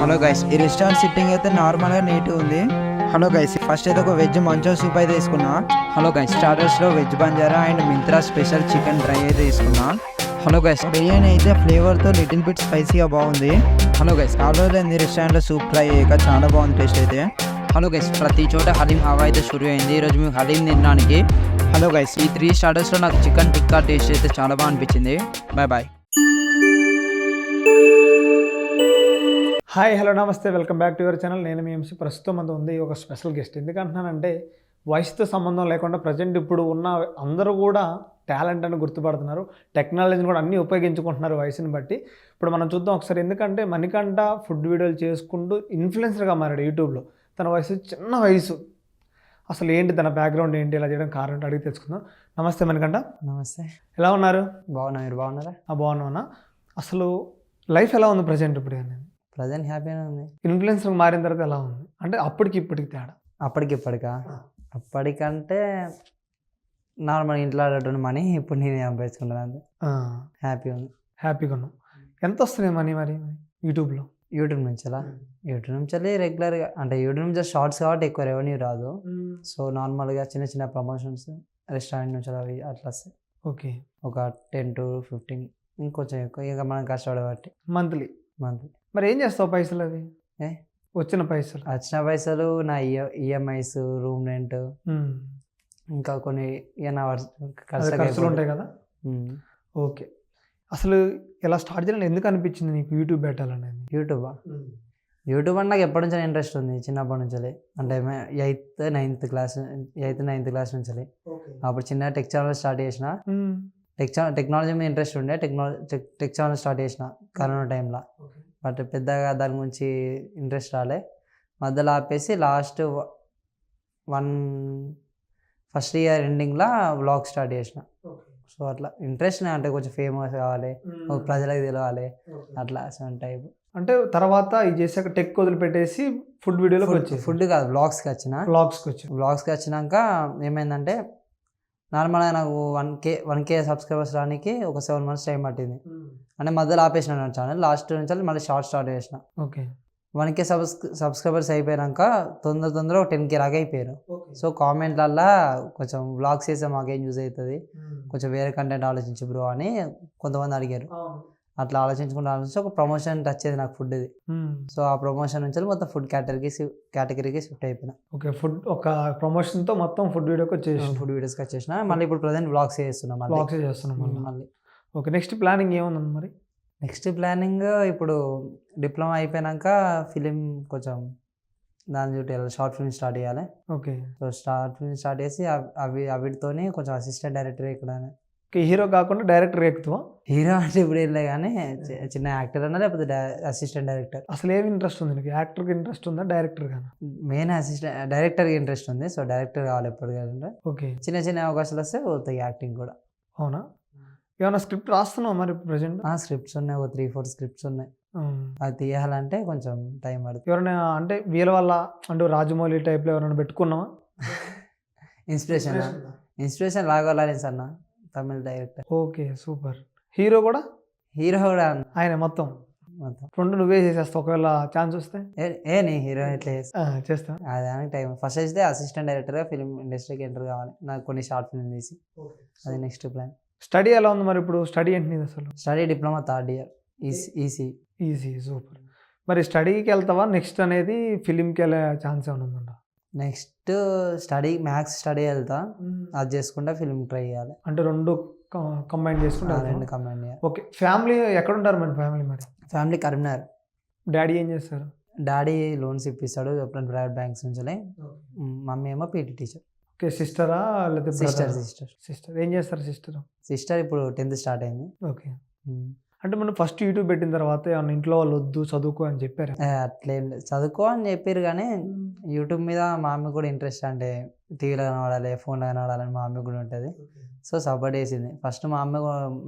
Hello guys ఈ restaurant sitting అయితే నార్మల్గా నీట్ ఉంది. హలో గైస్ ఫస్ట్ అయితే ఒక వెజ్ మంచో సూప్ అయితే తీసుకున్నా. Hello guys స్టార్టర్స్లో veg Banjara and Myntra special chicken dry అయితే తీసుకున్నా. హలో గైస్ బిర్యానీ అయితే ఫ్లేవర్తో లిటిల్ బిట్ స్పైసీగా బాగుంది. హలో గైస్ కాలువలేని రెస్టారెంట్లో సూప్ ట్రై అయ్యాక చాలా బాగుంది టేస్ట్ అయితే. హలో గైస్ ప్రతి చోట హలీం హవా అయితే షురూ అయింది. ఈరోజు మేము హలీం తినడానికి. హలో గైస్ ఈ త్రీ స్టార్టర్స్లో నాకు చికెన్ టిక్కా టేస్ట్ అయితే చాలా బాగా అనిపించింది. Bye bye hi hello namaste welcome back to your channel. నేను మీ ఎంసీ. ప్రస్తుతం అంత ఉంది ఒక స్పెషల్ గెస్ట్. ఎందుకంటున్నానంటే వయసుతో సంబంధం లేకుండా ప్రజెంట్ ఇప్పుడు ఉన్న అందరూ కూడా టాలెంట్ అని గుర్తుపడుతున్నారు. టెక్నాలజీని కూడా అన్నీ ఉపయోగించుకుంటున్నారు వయసుని బట్టి. ఇప్పుడు మనం చూద్దాం ఒకసారి. ఎందుకంటే మణికంఠ ఫుడ్ వీడియోలు చేసుకుంటూ ఇన్ఫ్లుయెన్సర్గా మారాడు యూట్యూబ్లో. తన వయసు చిన్న వయసు. అసలు ఏంటి తన బ్యాక్గ్రౌండ్ ఏంటి? ఇలా చేయడం కారణం అడిగి తెలుసుకుందాం. నమస్తే మణికంఠ. నమస్తే. ఎలా ఉన్నారు? బాగున్నా మీరు బాగున్నారా? ఆ బాగున్నావునా అసలు లైఫ్ ఎలా ఉంది ప్రజెంట్ ఇప్పుడు? నేను ప్రజెంట్ హ్యాపీగా ఉంది. ఇన్ఫ్లుయెన్సర్ మారిన తర్వాత ఎలా ఉంది? అంటే అప్పటికి ఇప్పటికి తేడా? అప్పటికి ఇప్పటికా. అప్పటికంటే నార్మల్ ఇంట్లో ఆడేటువంటి మనీ ఇప్పుడు నేను సంపాదించుకుంటాను అంతే. హ్యాపీ ఉంది. హ్యాపీగా ఉన్నాం ఎంత వస్తున్నాయి మనీ మరి యూట్యూబ్లో? యూట్యూబ్ నుంచి అలా యూట్యూబ్ నుంచి వెళ్ళి రెగ్యులర్గా అంటే యూట్యూబ్ నుంచి షార్ట్స్ కాబట్టి ఎక్కువ రెవెన్యూ రాదు. సో నార్మల్గా చిన్న చిన్న ప్రమోషన్స్ రెస్టారెంట్ నుంచి అవి అట్లా వస్తాయి. ఓకే. ఒక టెన్ టు ఫిఫ్టీన్ ఇంకొంచెం ఎక్కువ. ఇక మనం కష్టపడబట్టి మంత్లీ. మంత్ మరి ఏం చేస్తావు పైసలు అవి? ఏ? వచ్చిన పైసలు. వచ్చిన పైసలు నా ఈఎంఐస్ రూమ్ రెంట్. ఇంకా కొన్ని ఖర్చులు ఉంటాయి. కదా. ఓకే. అసలు ఇలా స్టార్ట్ చేయాలని ఎందుకు అనిపించింది నీకు యూట్యూబ్ పెట్టాలనేది యూట్యూబా యూట్యూబ్ అంటే నాకు ఎప్పటి నుంచో ఇంట్రెస్ట్ ఉంది చిన్నప్పటి నుంచి అంటే eighth ninth class eighth ninth class నుంచి అప్పుడు చిన్న టెక్ ఛానల్ స్టార్ట్ చేసిన. టెక్ ఛానల్ టెక్నాలజీ మీద ఇంట్రెస్ట్ ఉండే టెక్నాలజీ టెక్ ఛానల్ స్టార్ట్ చేసిన కరోనా టైంలో బట్ పెద్దగా దాని గురించి ఇంట్రెస్ట్ రాలే. మధ్యలో ఆపేసి లాస్ట్ వన్ ఫస్ట్ ఇయర్ ఎండింగ్లో వ్లాగ్ స్టార్ట్ చేసిన. సో అట్లా ఇంట్రెస్ట్ అంటే కొంచెం ఫేమస్ కావాలి ప్రజలకు తెలవాలి అట్లా టైప్. అంటే తర్వాత ఇది చేసాక టెక్ వదిలిపెట్టేసి ఫుడ్ వీడియోలోకి వచ్చేసి ఫుడ్ కాదు బ్లాగ్స్కి వచ్చిన. బ్లాగ్స్కి వచ్చి బ్లాగ్స్కి వచ్చినాక ఏమైందంటే నార్మల్గా నాకు one K one K subscribers రానికి ఒక సెవెన్ మంత్స్ టైం పట్టింది. అంటే మధ్యలో ఆపేసిన నా ఛానల్ లాస్ట్ నుంచి మళ్ళీ షార్ట్ స్టార్ట్ చేసిన. Okay one K subs subscribers అయిపోయాక తొందర తొందర ఒక టెన్ కే రాగా అయిపోయారు. సో కామెంట్లల్లో కొంచెం బ్లాగ్స్ చేస్తే మాకేం యూజ్ అవుతుంది? కొంచెం వేరే కంటెంట్ ఆలోచించు బ్రో అని కొంతమంది అడిగారు. అట్లా ఆలోచించుకుంటూ ఆలోచించి ఒక ప్రమోషన్ వచ్చేది నాకు ఫుడ్ ఇది. సో ఆ ప్రమోషన్ నుంచి మొత్తం ఫుడ్ కేటగిరీకి కేటగిరీకి షిఫ్ట్ అయిపోయినా. ఓకే ఫుడ్ ఒక ప్రమోషన్తో మొత్తం ఫుడ్ వీడియోకి వచ్చేసి ఫుడ్ వీడియోస్కి వచ్చేసిన. మళ్ళీ ఇప్పుడు ప్రజెంట్ బ్లాగ్స్ చేస్తున్నాం మళ్ళీ. బ్లాగ్స్ చేస్తున్నాం మళ్ళీ. ఓకే నెక్స్ట్ ప్లానింగ్ ఏముంది మరి? నెక్స్ట్ ప్లానింగ్ ఇప్పుడు డిప్లొమా అయిపోయాక ఫిలిం కొంచెం దాని చుట్టూ షార్ట్ ఫిల్మ్ స్టార్ట్ చేయాలి. Okay so short film start చేసి అవి- అవి అవిటితోని కొంచెం అసిస్టెంట్ డైరెక్టర్ ఇక్కడ హీరో కాకుండా డైరెక్టర్ ఎక్కుతావా హీరో అంటే ఇప్పుడు వెళ్ళే కానీ చిన్న యాక్టర్ అన్నా లేకపోతే అసిస్టెంట్ డైరెక్టర్ అసలు ఏమి ఇంట్రెస్ట్ ఉంది నీకు? యాక్టర్కి ఇంట్రెస్ట్ ఉందా డైరెక్టర్ గానా? మెయిన్ అసిస్టెంట్ డైరెక్టర్కి ఇంట్రెస్ట్ ఉంది. సో డైరెక్టర్ కావాలి ఎప్పుడు కావాలంటే ఓకే. చిన్న చిన్న అవకాశాలు వస్తే పోతాయి యాక్టింగ్ కూడా. అవునా? ఏమైనా స్క్రిప్ట్ రాస్తున్నావు మరి ప్రజెంట్ ఆ స్క్రిప్ట్స్ ఉన్నాయి. ఒక త్రీ ఫోర్ స్క్రిప్ట్స్ ఉన్నాయి. అది తీయాలంటే కొంచెం టైం పడుతుంది. ఎవరైనా అంటే వీళ్ళ వల్ల అంటే రాజమౌళి టైప్లో ఎవరైనా పెట్టుకున్నావా? ఇన్స్పిరేషన్ ఇన్స్పిరేషన్ రాఘవలారెన్స్ అన్న. Tamil director okay super. Hero కూడా? హీరో కూడా ఆయన మొత్తం? మొత్తం. రెండు నువ్వే చేసేస్తావు ఒకవేళ ఛాన్స్ వస్తే? ఏ- నీ హీరో ఎట్లా చేస్తా? చేస్తా. దానికి టైం ఫస్ట్ అయితే అసిస్టెంట్ డైరెక్టర్గా ఫిల్మ్ ఇండస్ట్రీకి ఎంటర్ కావాలి. నాకు కొన్ని షార్ట్ ఫిల్మ్ తీసి. అది నెక్స్ట్ ప్లాన్ స్టడీ ఎలా ఉంది మరి ఇప్పుడు? స్టడీ ఏంటి నీది అసలు? Study diploma third year EC EC super. మరి స్టడీకి వెళ్తావా? నెక్స్ట్ అనేది ఫిలింకి వెళ్ళే ఛాన్స్ ఏమైనా ఉందా? నెక్స్ట్ స్టడీ మ్యాథ్స్ స్టడీ వెళ్తా. అది చేసుకుంటే ఫిల్మ్ ట్రై చేయాలి. అంటే రెండు కంబైన్ చేసుకుంటే రెండు కంబైన్ చేయాలి. ఓకే ఫ్యామిలీ ఎక్కడ ఉంటారు మరి ఫ్యామిలీ మరి? ఫ్యామిలీ కరీంనగర్. డాడీ ఏం చేస్తారు? డాడీ లోన్స్ ఇప్పిస్తాడు ఎప్పుడైనా ప్రైవేట్ బ్యాంక్స్ నుంచి మమ్మీ ఏమో పీటీ టీచర్. ఓకే సిస్టరా లేదా సిస్టర్ సిస్టర్. సిస్టర్. ఏం చేస్తారు సిస్టర్? సిస్టర్ ఇప్పుడు టెన్త్ స్టార్ట్ అయింది. ఓకే. అంటే మనం ఫస్ట్ యూట్యూబ్ పెట్టిన తర్వాత ఏమన్నా ఇంట్లో వాళ్ళు వద్దు చదువుకో అని చెప్పారు? అట్లేం లేదు. చదువుకో అని చెప్పారు కానీ యూట్యూబ్ మీద మా అమ్మ కూడా ఇంట్రెస్ట్ అంటే టీవీలో కనబడాలి ఫోన్లో కనబడాలని మా అమ్మ కూడా ఉంటుంది. సో సపోర్ట్ చేసింది. ఫస్ట్ మా అమ్మ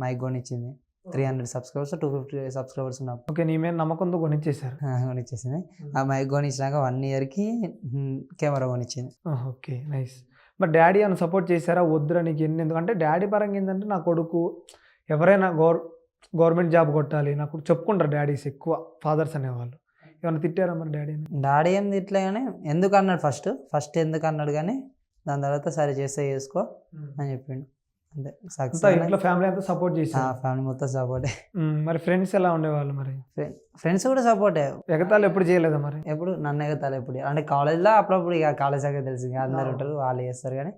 mic కొనిచ్చింది. Three hundred subscribers two fifty subscribers ఉన్నప్పుడు. ఓకే నీ మీద నమ్మకంతో కొనిచ్చేసారు కొనిచ్చేసింది. ఆ మైక్ కొనిచ్చినాక వన్ ఇయర్కి కెమెరా కొనిచ్చింది. Okay nice. మరి డాడీ అని సపోర్ట్ చేశారా? వద్దురా నీకు ఎన్ని ఎందుకంటే డాడీ పరంగా ఏంటంటే నా కొడుకు ఎవరైనా గవర్ గవర్నమెంట్ జాబ్ కొట్టాలి. నాకు చెప్పుకుంటారు డాడీస్ ఎక్కువ ఫాదర్స్ అనేవాళ్ళు. ఏమైనా తిట్టారా మరి డాడీని? డాడీ ఏం తిట్లే కానీ ఎందుకు అన్నాడు ఫస్ట్? ఫస్ట్ ఎందుకు అన్నాడు కానీ దాని తర్వాత సరే చేస్తే చేసుకో అని చెప్పిండు. అంతే. సక్సెస్ ఇంట్లో ఫ్యామిలీ అంతా సపోర్ట్ చేశారు. ఫ్యామిలీ మొత్తం సపోర్టే. మరి ఫ్రెండ్స్ ఎలా ఉండేవాళ్ళు మరి? ఫ్రెండ్స్ కూడా సపోర్టే. ఎగతాలు ఎప్పుడు చేయలేదా మరి? ఎప్పుడు? నన్ను ఎగతాలి ఎప్పుడు అంటే కాలేజ్లో అప్పుడప్పుడు ఇక కాలేజ్ దగ్గర తెలిసి అందరు ఉంటారు వాళ్ళు చేస్తారు కానీ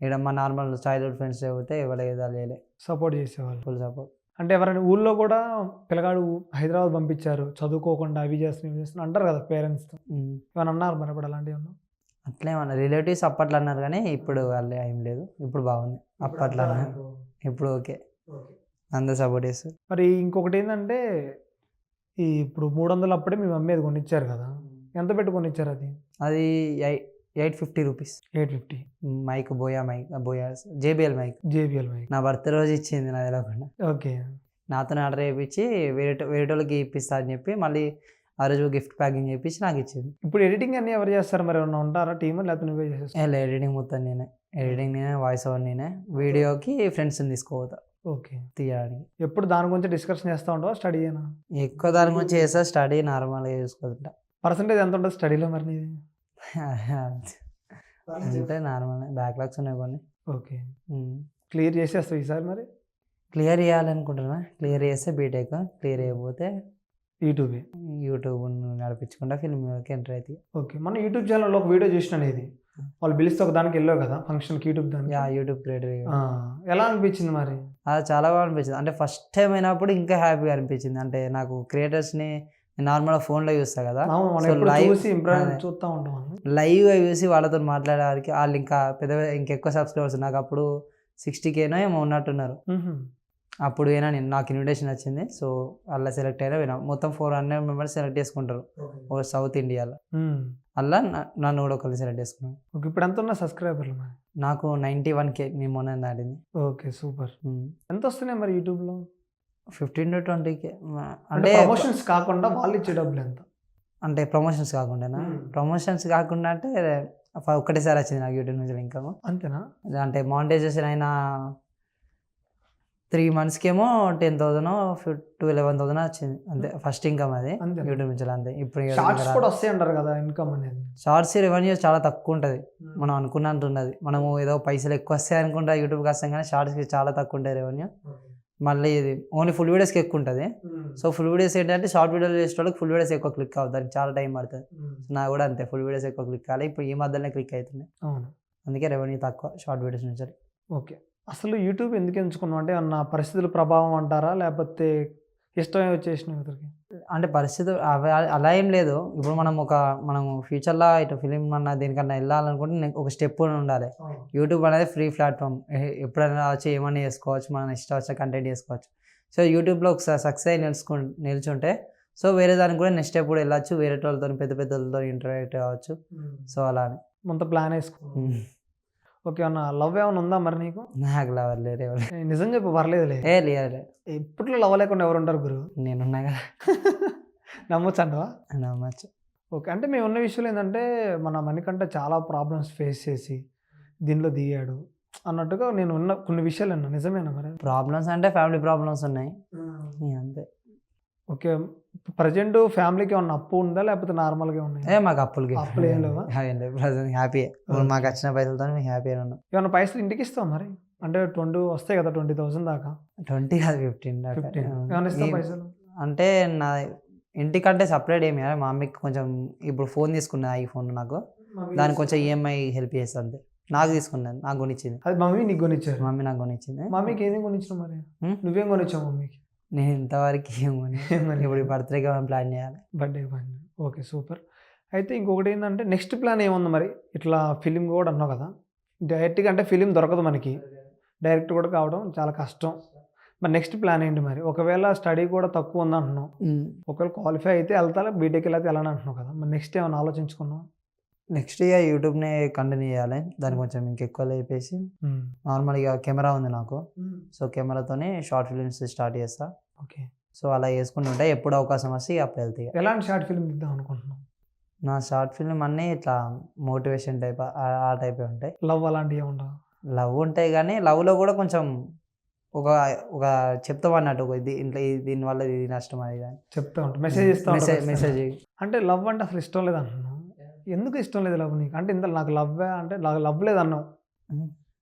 ఇక్కడ మా నార్మల్ చైల్డ్హుడ్ ఫ్రెండ్స్ చెబితే ఎవరు ఎగతాలు చేయలే. సపోర్ట్ చేసేవాళ్ళు. ఫుల్ సపోర్ట్ అంటే ఎవరైనా ఊళ్ళో కూడా పిల్లగాడు హైదరాబాద్ పంపించారు చదువుకోకుండా అవి చేస్తున్నా ఇవి చేస్తున్నా అంటారు కదా పేరెంట్స్ ఏమైనా అన్నారు మరి ఇప్పుడు అలాంటివి అన్నా అట్లేమన్నా రిలేటివ్స్ అప్పట్లో అన్నారు కానీ ఇప్పుడు వాళ్ళు ఏం లేదు. ఇప్పుడు బాగుంది. అప్పట్లో. ఇప్పుడు ఓకే. అందరు సపోర్ట్ చేస్తారు. మరి ఇంకొకటి ఏంటంటే ఈ ఇప్పుడు మూడు వందలు అప్పుడే మీ మమ్మీ అది కొనిచ్చారు కదా. ఎంత పెట్టి కొనిచ్చారు అది? అది eight fifty rupees. Eight fifty. Mic Boya mic Boya JBL mic. JBL mic. నా బర్త్ రోజు ఇచ్చింది నా తెలియకుండా ఓకే. నాతో ఆర్డర్ చేయించి వేరే వేరే వాళ్ళకి ఇప్పిస్తా అని చెప్పి మళ్ళీ ఆ రోజు గిఫ్ట్ ప్యాకింగ్ చేయించి నాకు ఇచ్చింది. ఇప్పుడు ఎడిటింగ్ అన్ని ఎవరు చేస్తారు మరి? ఏమన్నా ఉంటారా? టీమ్ లేకపోతే నువ్వే చేసేస్తా ఎడిటింగ్ మొత్తం నేనే. ఎడిటింగ్ నేనే వాయిస్ ఓవర్ నేనే. వీడియోకి ఫ్రెండ్స్ని తీసుకోపోతా. ఓకే. తీయడానికి. ఎప్పుడు దాని గురించి డిస్కషన్ చేస్తూ ఉంటావా స్టడీ అయినా ఎక్కువ దాని గురించి చేస్తా స్టడీ నార్మల్గా చూసుకుంటా. పర్సంటేజ్ ఎంత ఉంటుంది స్టడీలో మరి నీది? అంటే నార్మల్. బ్యాక్లాగ్స్ ఉన్నాయి కొన్ని. ఓకే. క్లియర్ చేసేస్తావు ఈసారి మరి? క్లియర్ చేయాలనుకుంటున్నా. క్లియర్ చేస్తే బీటెక్ క్లియర్ అయిపోతే యూట్యూబే యూట్యూబ్ నడిపించుకుంటా ఫిల్మ్ ఎంటర్ అవుతాయి ఓకే. మన యూట్యూబ్ ఛానల్లో ఒక వీడియో చూసినాను ఇది. వాళ్ళు పిలిస్తే ఒక దానికి వెళ్ళావు కదా ఫంక్షన్కి యూట్యూబ్ దానికి? యూట్యూబ్ క్రియేటర్ ఎలా అనిపించింది మరి? అది చాలా బాగా అనిపించింది. అంటే ఫస్ట్ టైం అయినప్పుడు ఇంకా హ్యాపీగా అనిపించింది. అంటే నాకు క్రియేటర్స్ని నార్మల్గా ఫోన్లో చూస్తా కదా. చూస్తూ ఉంటాం. లైవ్గా చూసి వాళ్ళతో మాట్లాడేవారికి వాళ్ళు ఇంకా పెద్ద ఇంకెక్కువ సబ్స్క్రైబర్స్ నాకు అప్పుడు సిక్స్టీ కేనో ఏమో ఉన్నట్టున్నారు. అప్పుడు అయినా నేను నాకు ఇన్విటేషన్ వచ్చింది. సో అలా సెలెక్ట్ అయినా వినా మొత్తం ఫోర్ హండ్రెడ్ మెంబర్స్ సెలెక్ట్ చేసుకుంటారు. ఓ సౌత్ ఇండియాలో. అలా నన్ను కూడా ఒకళ్ళు సెలెక్ట్ చేసుకున్నాను ఓకే ఇప్పుడు ఎంత ఉన్నా సబ్స్క్రైబర్లు నాకు నైంటీ వన్ కే నేను మొన్న దాటింది. Okay super. ఎంత వస్తున్నాయి మరి యూట్యూబ్లో? ఫిఫ్టీన్ టు ట్వంటీ కే అంటే ప్రమోషన్స్ కాకుండా వాళ్ళు ఇచ్చే డబ్బులు ఎంత? అంటే ప్రమోషన్స్ కాకుండానా. ప్రమోషన్స్ కాకుండా అంటే ఒక్కటేసారి వచ్చింది నాకు యూట్యూబ్ నుంచి ఇన్కమ్ అంతేనా? అంటే మానిటైజేషన్ అయిన three మంత్స్కేమో ten thousand to eleven thousand వచ్చింది. అంతే ఫస్ట్ ఇన్కమ్ అది. యూట్యూబ్ నుంచి అంతే. ఇప్పుడు షార్ట్స్ కూడా వస్తాయి అంటారు కదా ఇన్కమ్ అనేది. షార్ట్స్ రెవెన్యూ చాలా తక్కువ ఉంటుంది. మనం అనుకున్నంత ఉండదు మనము ఏదో పైసలు ఎక్కువ వస్తాయి అనుకుంటా యూట్యూబ్కి వస్తాం కానీ షార్ట్స్కి చాలా తక్కువ ఉంటుంది రెవెన్యూ మళ్ళీ ఇది ఓన్లీ ఫుల్ వీడియోస్కి ఎక్కువ ఉంటుంది. సో ఫుల్ వీడియోస్ ఏంటంటే షార్ట్ వీడియోలు చేసే వాళ్ళకి ఫుల్ వీడియోస్ ఎక్కువ క్లిక్ అవుతుంది దానికి చాలా టైం పడుతుంది. నా కూడా అంతే ఫుల్ వీడియోస్ ఎక్కువ క్లిక్ కావాలి ఇప్పుడు ఈ మధ్యలోనే క్లిక్ అవుతుంది అవును. అందుకే రెవెన్యూ తక్కువ షార్ట్ వీడియోస్ నుంచి. ఓకే. అసలు యూట్యూబ్ ఎందుకు ఎంచుకున్నావు? అంటే అన్న పరిస్థితుల ప్రభావం అంటారా? లేకపోతే ఇష్టమే వచ్చేసినావు ఇతరికి అంటే పరిస్థితి అలా ఏం లేదు. ఇప్పుడు మనం ఒక మనం ఫ్యూచర్లో ఇటు ఫిలిం అన్న దేనికన్నా వెళ్ళాలనుకుంటే నెక్- ఒక స్టెప్ ఉండాలి. యూట్యూబ్ అనేది ఫ్రీ ప్లాట్ఫామ్ ఎప్పుడైనా వచ్చి ఏమైనా చేసుకోవచ్చు మనం ఇష్టం వచ్చిన కంటెంట్ చేసుకోవచ్చు. సో యూట్యూబ్లో ఒకసారి సక్సెస్ అయి నిలుచుకు నిల్చుంటే సో వేరే దానికి కూడా నెక్స్ట్ స్టెప్ కూడా వెళ్ళచ్చు. వేరే వాళ్ళతో పెద్ద పెద్ద వాళ్ళతో ఇంటరాక్ట్ కావచ్చు సో అలా అని మొత్త ప్లాన్ ఉమ్. ఓకే అన్న లవ్ ఏమైనా ఉందా మరి నీకు? నాకు లవర్ లేరు ఎవరు. నిజం చెప్పు పర్లేదులే. ఏ లేరు ఇప్పట్లో లవ్ లేకుండా ఎవరు ఉంటారు గురు? నేనున్నా కదా. నమ్మొచ్చు అంటవా? నమ్మచ్చు. ఓకే అంటే మేము ఉన్న విషయంలో ఏంటంటే మన మణికంట చాలా ప్రాబ్లమ్స్ ఫేస్ చేసి దీనిలో దిగాడు అన్నట్టుగా నేను ఉన్న కొన్ని విషయాలు అన్నా నిజమేనా మరి? ప్రాబ్లమ్స్ అంటే ఫ్యామిలీ ప్రాబ్లమ్స్ ఉన్నాయి. అంతే. ఓకే ప్రజెంట్ ఫ్యామిలీకి ఏమన్నా అప్పు ఉందా? లేకపోతే నార్మల్గా ఏ ఉన్నాయి మాకు అప్పులకి అప్పులు ఏం లేవా? ఏం లేవు ప్రజెంట్. హ్యాపీ మాకు వచ్చిన పైసలతో మేము హ్యాపీ ఉన్నాం. ఏమన్నా పైసలు ఇంటికి ఇస్తావు మరి? అంటే ట్వంటీ వస్తాయి కదా ట్వంటీ థౌసండ్ దాకా. ట్వంటీ కాదు ఫిఫ్టీన్ ఏమన్నా ఇస్తావు పైసలు? అంటే నా ఇంటికంటే సపరేట్ ఏమి. మా మమ్మీకి కొంచెం ఇప్పుడు ఫోన్ తీసుకున్నది ఐఫోన్ నాకు. దానికి కొంచెం ఈఎంఐ హెల్ప్ చేస్తుంది అంతే. నాకు తీసుకున్నది నాకు కొనిచ్చింది. అది మమ్మీ నీకు కొనిచ్చారు? మమ్మీ నాకు కొనిచ్చింది. మమ్మీకి ఏమేమి కొనిచ్చావు మరి? నువ్వేం కొనిచ్చావు మమ్మీకి? నేను ఇంతవరకు ఏం కొని ఇప్పుడు బర్త్డేకి మనం ప్లాన్ చేయాలి. బర్త్డే పని ఓకే సూపర్. అయితే ఇంకొకటి ఏంటంటే నెక్స్ట్ ప్లాన్ ఏముంది మరి? ఇట్లా ఫిలిం కూడా అన్నావు కదా? డైరెక్ట్గా అంటే ఫిలిం దొరకదు మనకి. డైరెక్ట్ కూడా కావడం చాలా కష్టం. మరి నెక్స్ట్ ప్లాన్ ఏంటి మరి? ఒకవేళ స్టడీ కూడా తక్కువ ఉంది అంటున్నావు ఒకవేళ క్వాలిఫై అయితే వెళ్తా బీటెక్ వెళ్ళఅయితే వెళ్ళని అంటున్నావు కదా? మరి నెక్స్ట్ ఏమైనా ఆలోచించుకున్నావు? నెక్స్ట్ ఇక యూట్యూబ్నే కంటిన్యూ చేయాలి. దాన్ని కొంచెం ఇంకెక్కువ లేపేసి నార్మల్ ఇక కెమెరా ఉంది నాకు. సో కెమెరాతోనే షార్ట్ ఫిల్మ్స్ స్టార్ట్ చేస్తా. ఓకే. సో అలా చేసుకుంటుంటే ఎప్పుడు అవకాశం వస్తే అప్పుడు వెళ్తాయి ఎలాంటి షార్ట్ ఫిల్మ్ తీద్దాం అనుకుంటున్నావు? నా షార్ట్ ఫిల్మ్ అన్నీ ఇట్లా మోటివేషన్ టైప్ ఆ టైప్ ఉంటాయి. లవ్ అలాంటివి ఉండవు? లవ్ ఉంటాయి కానీ లవ్లో కూడా కొంచెం ఒక ఒక చెప్తాం అన్నట్టు ఒక ఇది ఇంట్లో దీనివల్ల ఇది నష్టం అది. చెప్తా ఉంటా. మెసేజ్ ఇస్తా మెసేజ్. అంటే లవ్ అంటే అసలు ఇష్టం లేదు అంటున్నావు ఎందుకు ఇష్టం లేదు లవ్ నీకు? అంటే ఇంత నాకు లవ్ అంటే నాకు లవ్ లేదు అన్నావు.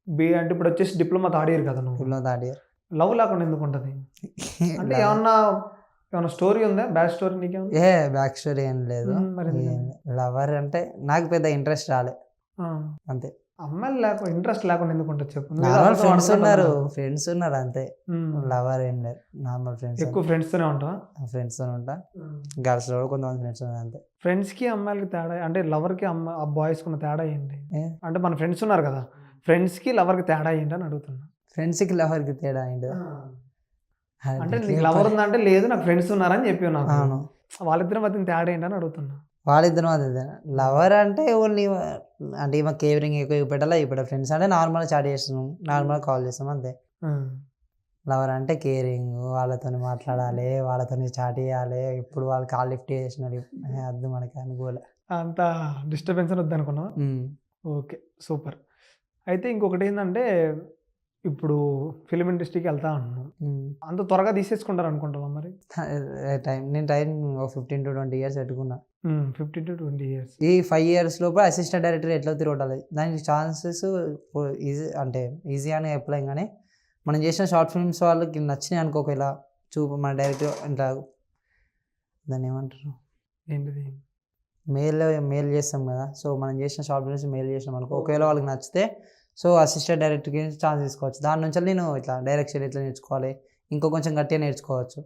బి అంటే ఇప్పుడు వచ్చేసి డిప్లొమా థర్డ్ ఇయర్ కదా నువ్వు. ఇప్పుడు థర్డ్ ఇయర్. లవ్ లేకుండా ఎందుకు ఉంటుంది? అంటే ఏమన్నా ఏమన్నా స్టోరీ ఉందా? బ్యాడ్ స్టోరీ నీకేమన్నా? ఏ బ్యాక్ స్టోరీ ఏం లేదు? లవర్ అంటే నాకు పెద్ద ఇంట్రెస్ట్ రాలే. అంతే. అమ్మాయిలు లేకుండా ఇంట్రెస్ట్ లేకుండా ఎందుకు ఉంటుంది చెప్పు? నార్మల్ ఫ్రెండ్స్ ఉన్నారు. ఫ్రెండ్స్ ఉన్నారు అంతే. లవర్ ఏం లేదు నార్మల్ ఫ్రెండ్స్ ఎక్కువ ఫ్రెండ్స్ తోనే ఉంటావా? ఫ్రెండ్స్తో ఉంటా. గర్ల్స్లో కొంతమంది ఫ్రెండ్స్ ఉన్నారు అంతే. ఫ్రెండ్స్కి అమ్మాయిలకి తేడా అంటే లవర్కి అమ్మ ఆ బాయ్స్ కున్న తేడా ఏంటి? అంటే మన ఫ్రెండ్స్ ఉన్నారు కదా ఫ్రెండ్స్కి లవర్కి తేడా ఏంటి అని అడుగుతున్నా. ఫ్రెండ్స్కి లవర్కి తేడా ఏంటి? అంటే నీకు లవర్ ఉందంటే లేదు నాకు ఫ్రెండ్స్ ఉన్నారని చెప్పి అవును. వాళ్ళిద్దరి మధ్య తేడా ఏంటి అని అడుగుతున్నా. వాళ్ళిద్దరు అదే లవర్ అంటే ఓన్లీ అంటే ఈమె కేవరింగ్ ఎక్కువ చూపెట్టాలా ఇప్పుడు ఫ్రెండ్స్ అంటే నార్మల్ చాట్ చేస్తున్నాం నార్మల్ కాల్ చేస్తాం అంతే. లవర్ అంటే కేరింగ్ వాళ్ళతో మాట్లాడాలి వాళ్ళతో చాట్ చేయాలి ఇప్పుడు వాళ్ళు కాల్ లిఫ్ట్ చేసినాడు అద్దు మనకి అనుకోలే. అంత డిస్టర్బెన్స్ వద్దు అనుకున్నా ఓకే సూపర్. అయితే ఇంకొకటి ఏంటంటే ఇప్పుడు ఫిలిం ఇండస్ట్రీకి వెళ్తా ఉన్నాను అంత త్వరగా తీసేసుకుంటారు అనుకుంటావా మరి టైం నేను టైం ఒక ఫిఫ్టీన్ టు ట్వంటీ ఇయర్స్ పెట్టుకున్నా. ఫిఫ్టీ టు ట్వంటీ ఇయర్స్ ఈ ఫైవ్ ఇయర్స్ లోపు అసిస్టెంట్ డైరెక్టర్ ఎట్లా తిరగటాలి దానికి ఛాన్సెస్ ఈజీ అంటే ఈజీ అని చెప్పలేం కానీ మనం చేసిన షార్ట్ ఫిల్మ్స్ వాళ్ళకి నచ్చినాయి అనుకో ఇలా చూపు మన డైరెక్టర్ ఇట్లా దాన్ని ఏమంటారు? ఏంటిది? మెయిల్ మెయిల్ చేస్తాం కదా సో మనం చేసిన షార్ట్ ఫిల్మ్స్ మెయిల్ చేసినాం అనుకో ఒకవేళ వాళ్ళకి నచ్చితే సో అసిస్టెంట్ డైరెక్టర్కి ఛాన్స్ తీసుకోవచ్చు. దాని నుంచి నేను ఇట్లా డైరెక్షన్ ఎట్లా నేర్చుకోవాలి ఇంకో కొంచెం గట్టిగా నేర్చుకోవచ్చు.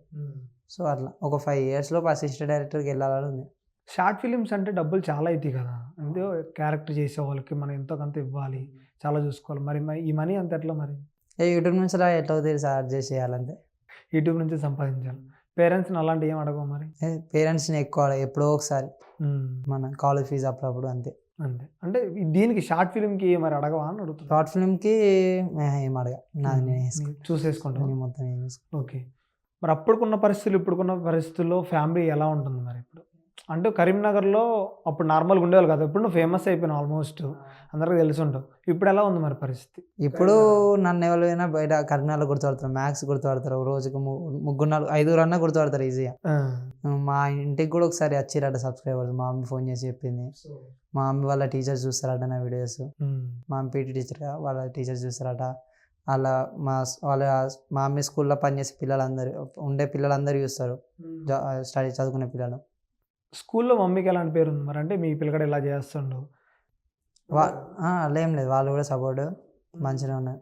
సో అట్లా ఒక ఫైవ్ ఇయర్స్ లోపు అసిస్టెంట్ డైరెక్టర్కి వెళ్ళాలని ఉంది. షార్ట్ ఫిలిమ్స్ అంటే డబ్బులు చాలా అవుతాయి కదా. అంటే క్యారెక్టర్ చేసే వాళ్ళకి మనం ఎంతో కొంత ఇవ్వాలి చాలా చూసుకోవాలి. మరి ఈ మనీ అంత ఎట్లా మరి? ఏ యూట్యూబ్ నుంచి ఎట్లా చార్జ్ చేసి చేయాలంతే యూట్యూబ్ నుంచి సంపాదించాలి. పేరెంట్స్ని అలాంటి ఏం అడగవు మరి? పేరెంట్స్ని ఎక్కువ ఎప్పుడో ఒకసారి. మన కాలేజ్ ఫీజు అప్పుడప్పుడు అంతే. అంతే. అంటే దీనికి షార్ట్ ఫిలింకి మరి అడగవా అని అడుగుతున్నా. షార్ట్ ఫిల్మ్కి ఏం అడగ. నాది నేను. చూసేసుకుంటాను నేను మొత్తం. ఓకే. మరి అప్పుడుకున్న పరిస్థితులు ఇప్పుడుకున్న పరిస్థితుల్లో ఫ్యామిలీ ఎలా ఉంటుంది మరి ఇప్పుడు? అంటే కరీంనగర్లో అప్పుడు నార్మల్గా ఉండేవాళ్ళు కదా. ఇప్పుడు నువ్వు ఫేమస్ అయిపోయినావు ఆల్మోస్ట్. అందరికీ తెలిసి ఉంటావు ఇప్పుడు ఎలా ఉంది మరి పరిస్థితి? ఇప్పుడు నన్ను ఎవరైనా బయట కరీంనగర్లో గుర్తుపడతారు మ్యాథ్స్ గుర్తుపడతారు రోజుకి ముగ్గురు నాలుగు ఐదుగురు అన్నా గుర్తుపడతారు ఈజీగా. మా ఇంటికి కూడా ఒకసారి వచ్చిరట సబ్స్క్రైబర్స్ మా మమ్మీ ఫోన్ చేసి చెప్పింది. మా మమ్మీ వాళ్ళ టీచర్స్ చూస్తారట నా వీడియోస్. మా మమ్మీ పీటీ టీచర్ వాళ్ళ టీచర్స్ చూస్తారట. వాళ్ళ మా వాళ్ళ మా మమ్మీ స్కూల్లో పనిచేసే పిల్లలందరూ ఉండే పిల్లలందరూ చూస్తారు. స్టడీ చదువుకునే పిల్లలు. స్కూల్లో మమ్మీకి ఎలాంటి పేరు ఉంది మరి? అంటే మీ పిల్లగాడు ఇలా చేస్తుండు. వా అలా ఏం లేదు. వాళ్ళు కూడా సపోర్ట్. మంచిగా ఉన్నారు.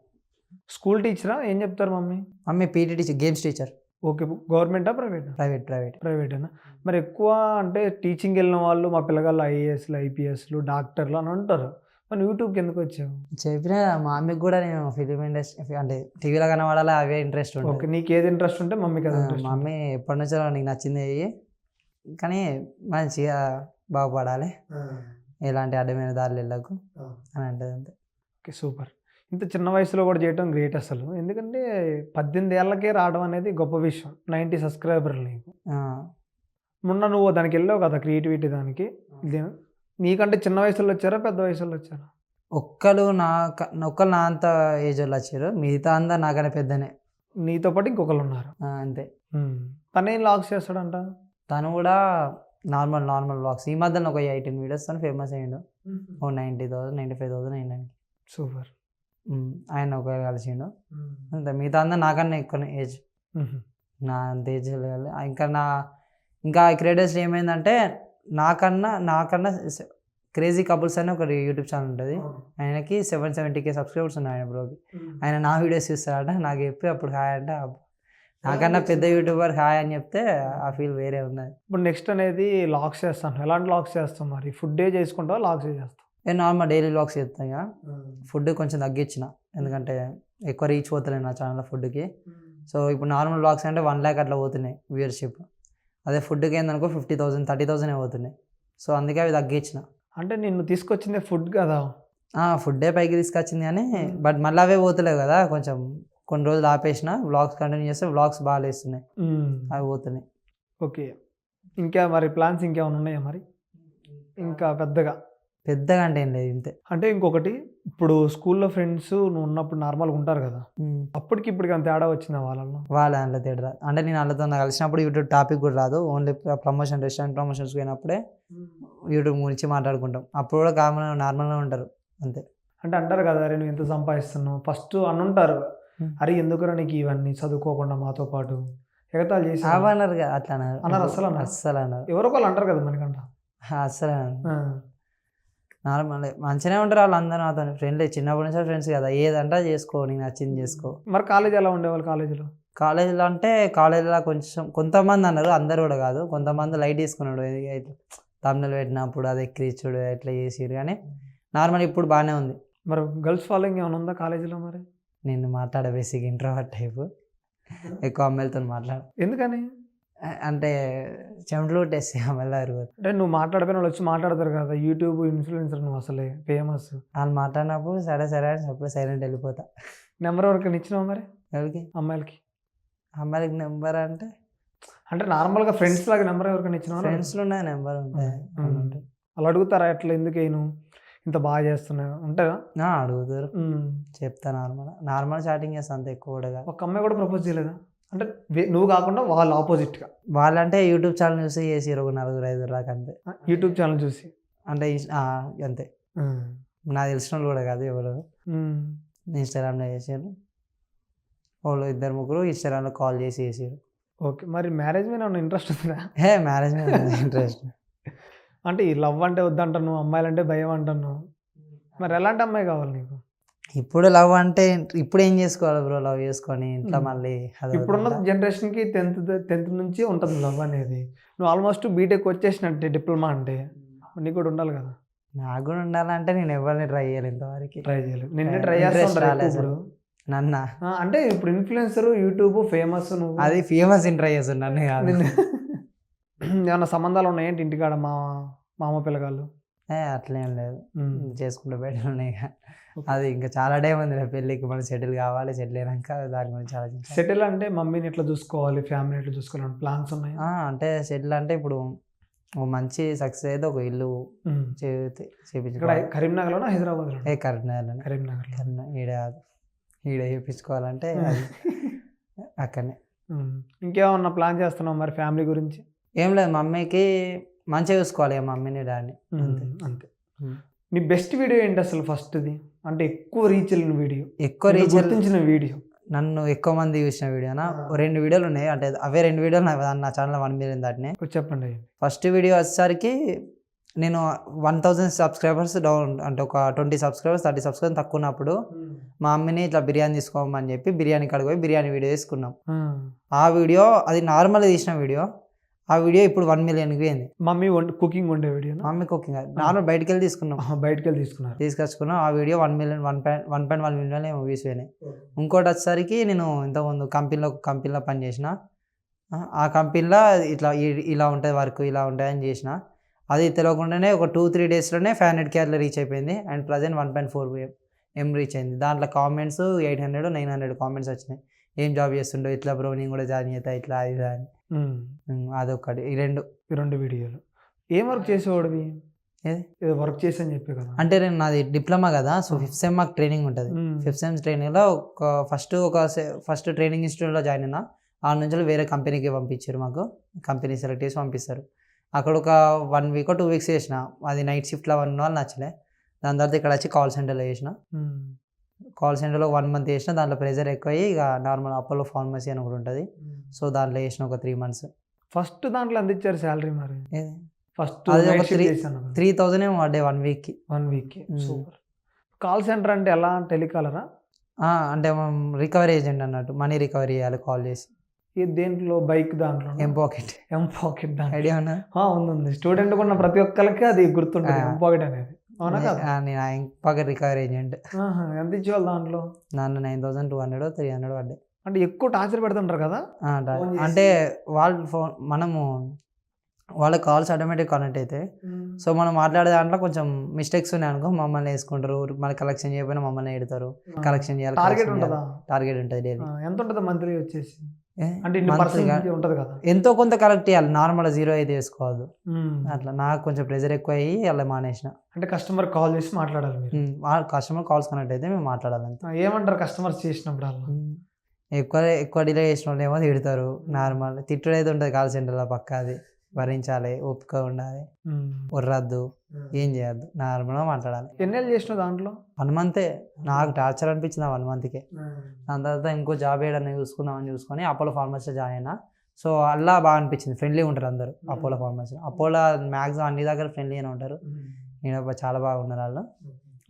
స్కూల్ టీచరా? ఏం చెప్తారు mummy? Mummy PT teacher games teacher. Okay. గవర్నమెంటా ప్రైవేటా? Private private. ప్రైవేటేనా? మరి ఎక్కువ అంటే టీచింగ్ వెళ్ళిన వాళ్ళు మా పిల్లగాళ్ళు ఐఏఎస్లు ఐపీఎస్లు డాక్టర్లు అని అంటారు. మరి యూట్యూబ్కి ఎందుకు వచ్చావు? చెప్పిన మా మమ్మీకి కూడా నేను ఫిలిం ఇండస్ట్రీ అంటే టీవీలో కనబడాలి అవే ఇంట్రెస్ట్ ఓకే ఉంటుంది. నీకు ఏది ఇంట్రెస్ట్ ఉంటే మమ్మీకి మమ్మీ ఎప్పటి నుంచో నీకు నచ్చింది కానీ మంచిగా బాగుపడాలి. ఎలాంటి అడ్డమైన దారులు వెళ్ళకు అని అంటది అంతే. Okay super. ఇంత చిన్న వయసులో కూడా చేయడం గ్రేట్ అసలు. ఎందుకంటే పద్దెనిమిది ఏళ్ళకే రావడం అనేది గొప్ప విషయం. నైంటీ సబ్స్క్రైబర్లు నీకు. మొన్న నువ్వు దానికి వెళ్ళావు కదా క్రియేటివిటీ దానికి. దీని- నీకంటే చిన్న వయసులో వచ్చారా పెద్ద వయసులో వచ్చారా? ఒక్కరు నా ఒక్కరు నా అంత ఏజ్ వాళ్ళు వచ్చారు. మిగతా అంతా నాకన్నా పెద్దనే. నీతో పాటు ఇంకొకరు ఉన్నారు. అంతే. తనేం లాక్స్ చేస్తాడంట? తను కూడా నార్మల్ నార్మల్ బ్లాగ్స్ ఈ మధ్యన ఒక ఎయిటీన్ వీడియోస్ తను ఫేమస్ అయ్యిండు. ఓ ninety thousand ninety five thousand అయ్యిండు సూపర్ ఆయన ఒక కలిసిండు. అంతే మిగతా అంతా నాకన్నా ఎక్కువ ఏజ్ నా అంత ఏజ్. ఇంకా నా ఇంకా క్రియేటర్స్ ఏమైందంటే నాకన్నా నాకన్నా క్రేజీ కపుల్స్ అని ఒక యూట్యూబ్ ఛానల్ ఉంటుంది. ఆయనకి సెవెన్ సెవెంటీ కే సబ్స్క్రైబర్స్ ఉన్నాయి ఆయన బ్రోకి ఆయన నా వీడియోస్ చూస్తారట నాకు చెప్పి అప్పుడు హాయ్ అంటే నాకన్నా పెద్ద యూట్యూబర్ హాయ్ అని చెప్తే ఆ ఫీల్ వేరే ఉన్నది. ఇప్పుడు నెక్స్ట్ అనేది లాక్స్ చేస్తాను ఎలాంటి లాక్స్ చేస్తాం మరి? ఫుడ్ డే చేసుకుంటావా లాక్స్ చేస్తాం నేను నార్మల్ డైలీ బ్లాగ్స్ చేస్తాను ఇక. ఫుడ్ కొంచెం తగ్గించిన. ఎందుకంటే ఎక్కువ రీచ్ పోతలేదు నా ఛానల్ ఫుడ్కి. సో ఇప్పుడు నార్మల్ బ్లాగ్స్ అంటే వన్ ల్యాక్ అట్లా పోతున్నాయి వ్యూయర్షిప్. అదే ఫుడ్కి ఏందనుకో ఫిఫ్టీ థౌసండ్ థర్టీ థౌసండ్ పోతున్నాయి. సో అందుకే అవి తగ్గించిన. అంటే నిన్ను తీసుకొచ్చింది ఫుడ్ కదా? ఫుడ్డే పైకి తీసుకొచ్చింది కానీ బట్ మళ్ళీ అవే పోతలేవు కదా కొంచెం. కొన్ని రోజులు ఆపేసిన వ్లాగ్స్ కంటిన్యూ చేస్తే వ్లాగ్స్ బాగా లేస్తున్నాయి. అవి పోతున్నాయి. ఓకే. ఇంకా మరి ప్లాన్స్ ఇంకేమైనా ఉన్నాయా మరి? ఇంకా పెద్దగా? పెద్దగా అంటే ఏం లేదు ఇంతే. అంటే ఇంకొకటి ఇప్పుడు స్కూల్లో ఫ్రెండ్స్ నువ్వు ఉన్నప్పుడు నార్మల్గా ఉంటారు కదా. అప్పటికి ఇప్పటికి అంత తేడా వచ్చిందా వాళ్ళలో వాళ్ళ దాంట్లో తేడా. అంటే నేను వాళ్ళతో కలిసినప్పుడు యూట్యూబ్ టాపిక్ కూడా రాదు. ఓన్లీ ప్రమోషన్ రెస్టారెంట్ ప్రమోషన్స్ పోయినప్పుడే యూట్యూబ్ గురించి మాట్లాడుకుంటాం. అప్పుడు కూడా కామన్ నార్మల్గా ఉంటారు. అంతే. అంటే అంటారు కదా అరే నువ్వు ఎంత సంపాదిస్తున్నావు. ఫస్ట్ అని ఉంటారు. అరే ఎందుకురా నీకు ఇవన్నీ చదువుకోకుండా మాతో పాటు ఎగతాలు చేసి అవన్నారు కదా అట్లా అన్నారు. అన్నారు, అస్సలు అన్నారు. అస్సలు అన్నారు. ఎవరో ఒకళ్ళు అంటారు కదా మనకంట. అస్సలు ఆ. నార్మల్ మంచిగానే ఉంటారు వాళ్ళందరూ నాతో. ఫ్రెండ్లీ చిన్నప్పటి నుంచి ఫ్రెండ్స్ కదా. ఏదంటే చేసుకో నీకు నచ్చింది చేసుకో. మరి కాలేజ్ ఎలా ఉండేవాళ్ళు కాలేజీలో కాలేజీలో అంటే కాలేజీలో కొంచెం కొంతమంది అన్నారు అందరు కూడా కాదు. కొంతమంది లైట్ తీసుకున్నాడు. తమిళ పెట్టినప్పుడు అది ఎక్కిరిచ్చుడు ఇట్లా చేసిరు కానీ నార్మల్ ఇప్పుడు బాగానే ఉంది. మరి గర్ల్స్ ఫాలోయింగ్ ఏమైనా ఉందా కాలేజీలో మరి? నేను మాట్లాడే బేసిక్ ఇంట్రోవర్ట్ టైపు. ఎక్కువ అమ్మాయిలతో మాట్లాడ. ఎందుకని? అంటే చెమటలు కొట్టేసి అమ్మాయిలు అరుగుతారు అంటే నువ్వు మాట్లాడిపోయిన వాళ్ళు వచ్చి మాట్లాడతారు కదా యూట్యూబ్ ఇన్ఫ్లుయెన్సర్ నువ్వు అసలే ఫేమస్. వాళ్ళు మాట్లాడినప్పుడు సరే సరే అని అప్పుడు సైలెంట్ వెళ్ళిపోతా. నెంబర్ ఎవరికైనా ఇచ్చినావు మరి? ఎవరికి? అమ్మాయిలకి. అమ్మాయిలకి నెంబర్ అంటే? అంటే నార్మల్గా ఫ్రెండ్స్ లాగా నెంబర్ ఎవరికైనా ఇచ్చినావు? ఫ్రెండ్స్లో ఉన్నాయి నెంబర్ ఉంటాయి. వాళ్ళు అడుగుతారా ఎట్లా ఎందుకు ఇంత బాగా చేస్తున్నావు ఉంటుందా అడుగుతారు. చెప్తా నార్మల్. నార్మల్ చాటింగ్ చేస్తా అంత ఎక్కువ కూడా ఒక అమ్మాయి కూడా ప్రపోజ్ చేయలేదా? అంటే నువ్వు కాకుండా వాళ్ళు ఆపోజిట్గా వాళ్ళంటే యూట్యూబ్ ఛానల్ చూసి చేసి ఒక నలుగురు ఐదు దాకా అంతే. యూట్యూబ్ ఛానల్ చూసి. అంటే అంతే. నాకు తెలిసిన వాళ్ళు కూడా కాదు ఎవరు. ఇన్స్టాగ్రామ్లో చేసారు వాళ్ళు ఇద్దరు ముగ్గురు ఇన్స్టాగ్రామ్లో కాల్ చేసి చేసారు ఓకే మరి మ్యారేజ్ మీద ఏమన్నా ఇంట్రెస్ట్ ఉందా? హే మ్యారేజ్ మీద ఇంట్రెస్ట్ అంటే ఈ లవ్ అంటే వద్దంటున్నావు అమ్మాయిలు అంటే భయం అంటున్నావు. మరి ఎలాంటి అమ్మాయి కావాలి నీకు? ఇప్పుడు లవ్ అంటే ఇప్పుడు ఏం చేసుకోవాలి బ్రో? లవ్ చేసుకొని ఇంట్లో. మళ్ళీ ఇప్పుడున్న. జనరేషన్కి టెన్త్ టెన్త్ నుంచి ఉంటుంది లవ్ అనేది. నువ్వు ఆల్మోస్ట్ బీటెక్ వచ్చేసినట్టే డిప్లొమా అంటే. నీకు కూడా ఉండాలి కదా? నాకు కూడా ఉండాలంటే నేను ఎవరిని ట్రై చేయాలి ఇంతవరకు. ట్రై చేయలేదు. నిన్నే ట్రై రాలేదు. ఇప్పుడు. నన్న. అంటే ఇప్పుడు ఇన్ఫ్లుయెన్సర్ యూట్యూబ్ ఫేమస్ నువ్వు. అది ఫేమస్ ఇన్ ట్రై చేస్తాను నన్ను ఏమన్నా సంబంధాలు ఉన్నాయేంటి ఇంటికాడ మా మామ పిల్లగాళ్ళు? ఏ, అట్లేం లేదు. చేసుకుంటే ఉన్నాయి. అది ఇంకా చాలా టైం ఉంది పెళ్ళికి. మనం సెటిల్ కావాలి సెటిల్ అయినాక దాని గురించి ఆలోచించాలి. సెటిల్ అంటే మమ్మీని ఎట్లా చూసుకోవాలి ఫ్యామిలీ ఎట్లా చూసుకోవాలి ప్లాన్స్ ఉన్నాయి? అంటే సెటిల్ అంటే ఇప్పుడు ఒక మంచి సక్సెస్ అయితే ఒక ఇల్లు చే- ఇక్కడ చేపించుకోవాలి కరీంనగర్లోనా హైదరాబాద్లో ఏ కరీంనగర్లో. కరీంనగర్ ఈడ ఈడ చేయించుకోవాలంటే అది అక్కడనే. ఇంకేమన్నా ప్లాన్ చేస్తున్నావు మరి ఫ్యామిలీ గురించి? ఏం లేదు మమ్మీకి మంచిగా చూసుకోవాలి ఇక మమ్మీని డాడీని. అంతే. అంతే. నీ బెస్ట్ వీడియో ఏంటి అసలు ఫస్ట్ది? అంటే ఎక్కువ రీచ్ వెళ్ళిన వీడియో. ఎక్కువ రీచ్ గుర్తించిన వీడియో. నన్ను ఎక్కువ మంది చూసిన వీడియోనా? రెండు వీడియోలు ఉన్నాయి. అంటే అవే రెండు వీడియోలు నా ఛానల్ వన్ మిలియన్ దాటినాయి. చెప్పండి. ఫస్ట్ వీడియో వచ్చేసరికి నేను వన్ థౌజండ్ సబ్స్క్రైబర్స్ డౌన్ అంటే ఒక ట్వంటీ సబ్స్క్రైబర్స్ థర్టీ సబ్స్క్రైబర్స్ తక్కువ ఉన్నప్పుడు మా మమ్మీని ఇట్లా బిర్యానీ తీసుకోమని చెప్పి బిర్యానీ కాడికి పోయి బిర్యానీ వీడియో తీసుకున్నాం. ఆ. వీడియో అది నార్మల్ తీసిన వీడియో. ఆ వీడియో ఇప్పుడు వన్ మిలియన్కి పోయింది. మమ్మీ కుకింగ్ వండే వీడియో మమ్మీ కుకింగ్ నార్మల్ బయటికి వెళ్ళి తీసుకున్నాం. బయటకు వెళ్ళి తీసుకున్నారు. తీసుకొచ్చుకున్నాం. ఆ video one million one point one point one million ఏమో వ్యూస్ పోయినాయి. ఇంకోటి వచ్చేసరికి నేను ఇంతకుముందు కంపెనీలో కంపెనీలో పని చేసిన. ఆ- కంపెనీలో ఇట్లా ఇలా ఉంటుంది వర్క్ ఇలా ఉంటుంది అని చేసిన. అది తెలియకుండానే ఒక టూ త్రీ డేస్లోనే ఫైవ్ హండ్రెడ్ కే అట్లా రీచ్ అయిపోయింది. And present one point four M reach అయింది. దాంట్లో comments eight hundred nine hundred comments వచ్చినాయి. ఏం జాబ్ చేస్తుండో ఇట్లా బ్రో నేను కూడా జాయిన్ అవుతా ఇట్లా అది అని. అదొకటి ఈ రెండు. ఈ రెండు వీడియోలు. ఏం వర్క్ చేసేవాడివి? ఏది? వర్క్ చేసి అని చెప్పి కదా. అంటే నేను నాది డిప్లొమా కదా సో ఫిఫ్త్ సెమ్ మాకు ట్రైనింగ్ ఉంటుంది. ఫిఫ్త్ సెమ్స్ ట్రైనింగ్లో ఒక ఫస్ట్ ఒక ఫస్ట్ ట్రైనింగ్ ఇన్స్టిట్యూట్లో జాయిన్ అయినా ఆ నుంచి వేరే కంపెనీకి పంపించారు మాకు. కంపెనీ సెలెక్ట్ చేసి పంపిస్తారు. అక్కడ ఒక వన్ వీక్ టూ వీక్స్ చేసిన అది నైట్ షిఫ్ట్లో వన్ వాళ్ళు నచ్చలే. దాని తర్వాత ఇక్కడ వచ్చి కాల్ సెంటర్లో చేసిన. కాల్ సెంటర్లో వన్ మంత్ చేసిన దాంట్లో ప్రెజర్ ఎక్కువ అయ్యి ఇక నార్మల్ అపోలో ఫార్మసీ అని ఒకటి ఉంటుంది. సో దాంట్లో చేసిన ఒక త్రీ మంత్స్. ఫస్ట్ దాంట్లో ఇచ్చారు శాలరీ మరి? ఫస్ట్ అది ఒక three- చేశాను త్రీ థౌజండ్ ఏమో పడ్డాయి వన్ వీక్కి. One week um. Super. Call center అంటే ఎలా? టెలికాలరా? అంటే మనం రికవరీ ఏజెంట్ అన్నట్టు. మనీ రికవరీ చేయాలి కాల్ చేసి. దేంట్లో బైక్ దాంట్లో ఎం పాకెట్. ఎం పాకెట్ దాంట్లో. ఐడియా ఉంది? ఉంది స్టూడెంట్ ఉన్న ప్రతి ఒక్కరికి అది గుర్తుంటుంది. ఎం పాకెట్ అనేది. అవునా నేను రికవరీ ఏజెంట్. ఎంత ఇచ్చేవాళ్ళు దాంట్లో? దాంట్లో nine thousand two hundred three hundred పడ్డాయి. అంటే ఎక్కువ టార్చర్ పెడుతుంటారు కదా? అంటే వాళ్ళు ఫోన్ మనము వాళ్ళ కాల్స్ ఆటోమేటిక్ కనెక్ట్ అయితే. సో మనం మాట్లాడే దాంట్లో కొంచెం మిస్టేక్స్ ఉన్నాయి అనుకో మమ్మల్ని వేసుకుంటారు. మన కలెక్షన్ చేయకపోయినా మమ్మల్ని ఎడతారు కలెక్షన్ చేయాలి టార్గెట్ ఉంటుందా? టార్గెట్ ఉంటుంది డైలీ. ఎంత ఉంటుంది మంత్లీ వచ్చేసి? అంటే ఉంటుంది కదా. ఎంతో కొంత కలెక్ట్ చేయాలి నార్మల్ జీరో అయితే వేసుకోవద్దు. అట్లా నాకు కొంచెం ప్రెజర్ ఎక్కువ అయ్యి అలా మానేసిన. అంటే కస్టమర్ కాల్ చేసి మాట్లాడాలి కస్టమర్ కాల్స్ కనెక్ట్ అయితే మేము మాట్లాడాలి ఏమంటారు కస్టమర్స్ చేసినప్పుడు. ఎక్కువ ఎక్కువ డిలే చేసిన వాళ్ళు ఏమో తిడతారు నార్మల్ తిట్టుడు అయితే ఉంటుంది కాల్ సెంటర్లో పక్క అది. భరించాలి ఓపిక ఉండాలి. ఉర్రద్దు ఏం చేయొద్దు నార్మల్గా మాట్లాడాలి. ఎన్నేళ్ళు చేసినావు దాంట్లో? వన్ మంతే. నాకు టార్చర్ అనిపించింది వన్ మంత్కే. దాని తర్వాత ఇంకో జాబ్ ఏడన్నా చూసుకుందామని చూసుకొని అపోలో ఫార్మసీలో జాయిన్ అయినా. సో అలా బాగా అనిపించింది. ఫ్రెండ్లీ ఉంటారు అందరు అపోలో ఫార్మసీ అపోలో మ్యాక్సిమం అన్ని దగ్గర ఫ్రెండ్లీగానే ఉంటారు. నేను చాలా బాగా ఉన్నారు వాళ్ళు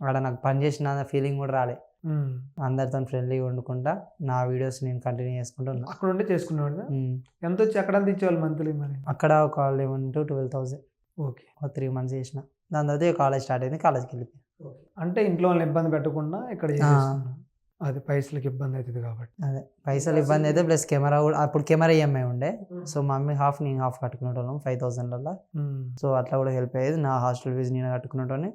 అక్కడ నాకు పని చేసిన ఫీలింగ్ కూడా రాలే. అందరితో ఫ్రెండ్లీగా వండుకుంటా నా వీడియోస్ నేను కంటిన్యూ చేసుకుంటూ ఉన్నా. అక్కడ ఉండి చేసుకునేవాడు ఉమ్. ఎంత వచ్చి ఎక్కడ అంత ఇచ్చేవాళ్ళు మంత్లీ మరి? అక్కడ ఒక eleven to twelve thousand. Okay. ఒక త్రీ మంత్స్ చేసిన. దాని తర్వాత కాలేజ్ స్టార్ట్ అయింది కాలేజ్కి వెళ్ళిపోయి. అంటే ఇంట్లో వాళ్ళని ఇబ్బంది పెట్టకుండా ఇక్కడ. అది పైసలకి ఇబ్బంది అవుతుంది కాబట్టి. అదే పైసలు ఇబ్బంది అయితే ప్లస్ కెమెరా కూడా అప్పుడు కెమెరా ఈఎంఐ ఉండే. సో మమ్మీ హాఫ్ నేను హాఫ్ కట్టుకునేటోళ్ళం ఫైవ్ థౌసండ్లలో. సో అట్లా కూడా హెల్ప్ అయ్యేది. నా హాస్టల్ ఫీజు నేను కట్టుకునేటోని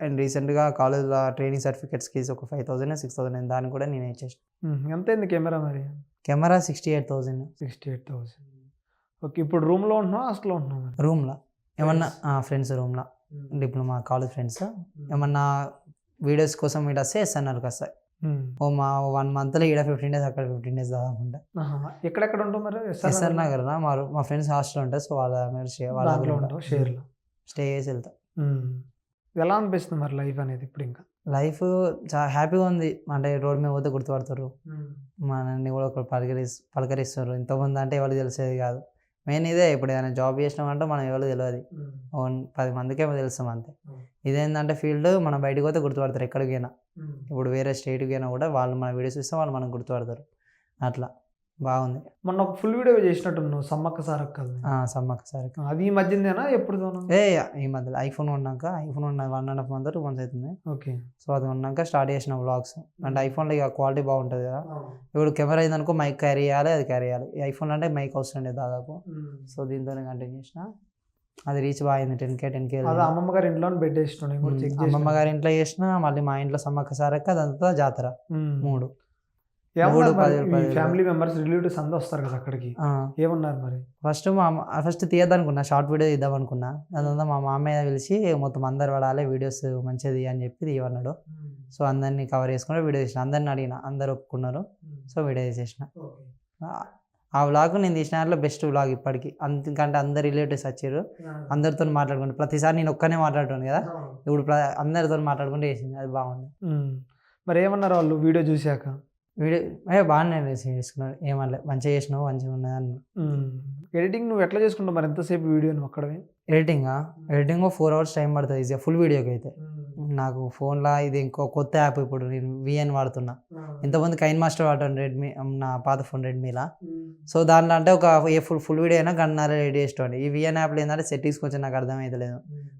అండ్ రీసెంట్గా కాలేజ్లో ట్రైనింగ్ సర్టిఫికేట్స్కి ఒక ఫైవ్ థౌసండ్ సిక్స్ థౌసండ్ దాన్ని కూడా నేను ఇచ్చేసిన. ఎంత అయింది కెమెరా మరి? Camera sixty eight thousand. Sixty eight thousand. Okay ఇప్పుడు రూమ్లో ఉంటున్నావా హాస్టల్లో ఉంటున్నావు మరి? రూమ్లో. ఏమన్నా ఫ్రెండ్స్ రూమ్లో. Diploma college friends. ఏమన్నా వీడియోస్ కోసం ఇటు వస్తే ఎస్ఎన్ఆర్కి వస్తాయి. ఓ మా వన్ మంత్లో ఈడ ఫిఫ్టీన్ డేస్ అక్కడ ఫిఫ్టీన్ డేస్ దాకుండా ఆహా. ఎక్కడెక్కడ ఉంటావు మరి? ఎస్ఆర్ నగర్ మా మా ఫ్రెండ్స్ హాస్టల్ ఉంటాయి సో వాళ్ళ షే- వాళ్ళ షేర్లో. స్టే చేసి వెళ్తా. ఎలా అనిపిస్తుంది మరి లైఫ్ అనేది ఇప్పుడు ఇంకా? లైఫ్ చాలా హ్యాపీగా ఉంది. అంటే రోడ్ మీద పోతే గుర్తుపడతారు. మనల్ని కూడా ఒకరు పలకరిస్ పలకరిస్తారు. ఇంతమంది అంటే ఎవరు తెలిసేది కాదు. మెయిన్ ఇదే ఇప్పుడు ఏదైనా జాబ్ చేసినామంటే మనం ఎవరు తెలియదు. ఓన్ పది మందికేమో తెలుస్తాం అంతే. ఇదేంటంటే ఫీల్డ్ మనం బయటకు పోతే గుర్తుపడతారు ఎక్కడికి పోయినా ఇప్పుడు వేరే స్టేట్కి పోయినా కూడా వాళ్ళు మన వీడియోస్ ఇస్తే వాళ్ళు మనకు గుర్తుపడతారు. అట్లా. బాగుంది. మొన్న ఒక ఫుల్ వీడియో చేసినట్టు నువ్వు సమ్మక్క సారక్క ఆ, సమ్మక్క సార్ అది ఈ మధ్యనేనా ఎప్పుడుతోనా ఏ ఈ మధ్యలో ఐఫోన్ కొన్నాక ఐఫోన్ ఉన్న one and half month two months అవుతుంది ఓకే. సో అది కొన్నాక స్టార్ట్ చేసిన వ్లాగ్స్. అంటే ఐఫోన్లో ఇక క్వాలిటీ బాగుంటుంది కదా. ఇప్పుడు కెమెరా అయిందనుకో మైక్ క్యారీ చేయాలి అది క్యారీ చేయాలి. ఐఫోన్ అంటే మైక్ అవసరం లేదు దాదాపు. సో దీంతోనే కంటిన్యూ చేసిన. అది రీచ్ బాగా అయింది టెన్ కే టెన్ కే అమ్మమ్మ గారి ఇంట్లో బెడ్ కూడా చెక్ అమ్మమ్మ గారి ఇంట్లో చేసిన మళ్ళీ మా ఇంట్లో సమ్మక్క సారక్క అదంతా జాతర. మూడు. ఫ్యామిలీ మెంబర్స్ రిలేటివ్స్ అందరూ వస్తారు కదా అక్కడికి. ఏమన్నారు మరి? ఫస్ట్ మా ఫస్ట్ తీయద్దనుకున్నా షార్ట్ వీడియో తీద్దాం అనుకున్నా. తర్వాత మా మామయ్య పిలిచి మొత్తం అందరు పడాలి వీడియోస్ మంచిది అని చెప్పి తీయమన్నాడు. సో అందరినీ కవర్ చేసుకుని వీడియో చేసిన అందరిని అడిగిన అందరు ఒప్పుకున్నారు. సో వీడియో చేసేసిన ఆ- వ్లాగ్ నేను తీసిన దాంట్లో బెస్ట్ వ్లాగ్ ఇప్పటికి. అందుకంటే అందరు రిలేటివ్స్ వచ్చారు. అందరితో మాట్లాడుకుంటే ప్రతిసారి నేను ఒక్కనే మాట్లాడుతాను కదా. ఇప్పుడు అందరితో మాట్లాడుకుంటే చేసింది అది బాగుంది. మరి ఏమన్నారు వాళ్ళు వీడియో చూశాక వీడియో ఏ బాగానే రిసీవ్ చేసుకున్నాడు ఏమనలే మంచిగా చేసినావు మంచిగా ఉన్నది అన్న ఎడిటింగ్ నువ్వు ఎట్లా చేసుకుంటావు మరి? ఎంతసేపు వీడియో నువ్వు అక్కడవి? Editing? Editing four hours time పడుతుంది ఈజీగా ఫుల్ వీడియోకి అయితే. నాకు ఫోన్లో ఇది ఇంకో కొత్త యాప్ ఇప్పుడు నేను విఎన్ వాడుతున్నా. ఇంతమంది కైన్ మాస్టర్ వాడతాను రెడ్మీ నా పాత ఫోన్ రెడ్మీలా సో దాంట్లో అంటే ఒక ఏ ఫుల్ ఫుల్ వీడియో అయినా గన్నర రెడీ చేసుకోండి ఈ విఎన్ యాప్లో ఏంటంటే సెట్టింగ్స్ కొంచెం నాకు అర్థమవుతలేదు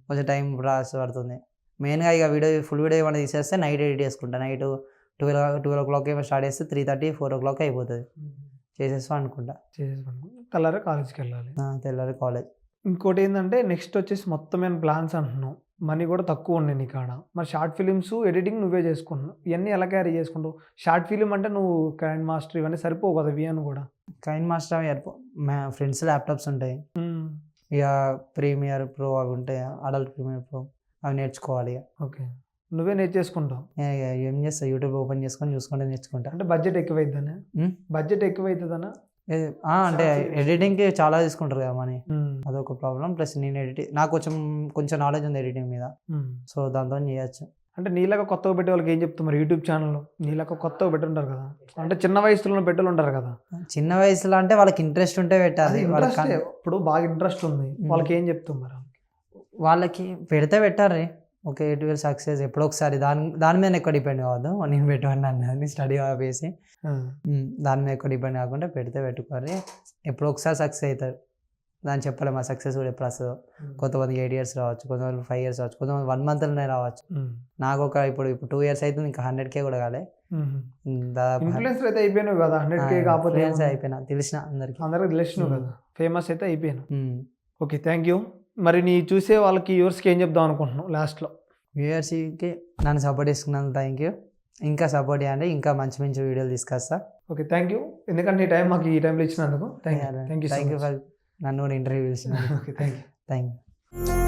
కొంచెం టైం ప్రాసెస్ పడుతుంది. మెయిన్గా ఇక వీడియో ఫుల్ వీడియో ఏమైనా తీసేస్తే నైట్ ఎడిట్ చేసుకుంటా. Night twelve twelve o'clock ఏమో స్టార్ట్ చేస్తే three thirty four o'clock అయిపోతుంది చేసేస్తా అనుకుంటా. చేసేసుకోండి తెల్లారే కాలేజ్కి వెళ్ళాలి. తెల్లారి కాలేజ్ ఇంకోటి ఏంటంటే నెక్స్ట్ వచ్చేసి మొత్తమైన ప్లాన్స్ అంటున్నావు? మనీ కూడా తక్కువ ఉండే నీ కాడ. మరి షార్ట్ ఫిలిమ్స్ ఎడిటింగ్ నువ్వే చేసుకున్నావు. ఇవన్నీ ఎలా క్యారీ చేసుకుంటావు? షార్ట్ ఫిలిం అంటే నువ్వు కరెంట్ మాస్టర్ ఇవన్నీ సరిపోవు కదా వియన్ కూడా? కైన్ మాస్టర్ మా ఫ్రెండ్స్ ల్యాప్టాప్స్ ఉంటాయి. ఇక ప్రీమియర్ ప్రో అవి ఉంటాయి అడల్ట్ ప్రీమియర్ ప్రో అవి నేర్చుకోవాలి ఓకే. నువ్వే నేర్చేసుకుంటావు. ఏం చేస్తా యూట్యూబ్ ఓపెన్ చేసుకొని చూసుకుంటే నేర్చుకుంటా. అంటే బడ్జెట్ ఎక్కువైద్దనే. బడ్జెట్ ఎక్కువైతుందనా? అంటే ఎడిటింగ్కి చాలా తీసుకుంటారు కదా మనీ. అదొక ప్రాబ్లం. ప్లస్ నేను ఎడిటింగ్ నాకు కొంచెం కొంచెం నాలెడ్జ్ ఉంది ఎడిటింగ్ మీద. సో దాంతో చేయొచ్చు. అంటే నీలాగా కొత్తగా పెట్టే వాళ్ళకి ఏం చెప్తావు మరి? యూట్యూబ్ ఛానల్లో. నీలాగా కొత్తగా పెట్టుంటారు కదా. అంటే చిన్న వయసులో పెట్టలు ఉంటారు కదా. చిన్న వయసులో అంటే వాళ్ళకి ఇంట్రెస్ట్ ఉంటే పెట్టాలి. ఇప్పుడు బాగా ఇంట్రెస్ట్ ఉంది. వాళ్ళకి ఏం చెప్తావు మరి? వాళ్ళకి పెడితే పెట్టారు ఓకే ట్వెల్వ్ సక్సెస్. ఎప్పుడో ఒకసారి దాని దాని మీద ఎక్కువ డిపెండ్ కావద్దు. నేను పెట్టమని అన్నది స్టడీ ఆపేసి. దాని మీద ఎక్కువ డిపెండ్ కాకుండా పెడితే పెట్టుకోరు ఎప్పుడో ఒకసారి సక్సెస్ అవుతారు. దాన్ని చెప్పలేము ఆ సక్సెస్ కూడా ఎప్పుడు వస్తుందో. కొంతమంది ఎయిట్ ఇయర్స్ రావచ్చు కొంతమంది ఫైవ్ ఇయర్స్ రావచ్చు కొంతమంది వన్ మంత్లోనే రావచ్చు. నాకు ఒక ఇప్పుడు ఇప్పుడు టూ ఇయర్స్ అవుతుంది ఇంకా హండ్రెడ్ కే కూడా కాలే. దాదాపు అయితే అయిపోయినావు కదా హండ్రెడ్ కే కాకపోతే? అయిపోయినా తెలిసిన అందరికి. అందరికి తెలిసినావు. కదా ఫేమస్ అయితే అయిపోయాను. ఓకే థ్యాంక్ యూ మరి నీ చూసే వాళ్ళకి యూర్స్కి ఏం చెప్దాం అనుకుంటున్నావు లాస్ట్లో? వ్యూయర్స్కి నన్ను సపోర్ట్ చేసుకున్నందుకు థ్యాంక్ యూ ఇంకా సపోర్ట్ చేయండి ఇంకా మంచి మంచి వీడియోలు తీసుకొస్తా. ఓకే థ్యాంక్ యూ ఎందుకంటే ఈ టైం మాకు ఈ టైంలో ఇచ్చినందుకు thank you thank you thank you for నన్ను కూడా ఇంటర్వ్యూ పిలిచిన okay thank you thank you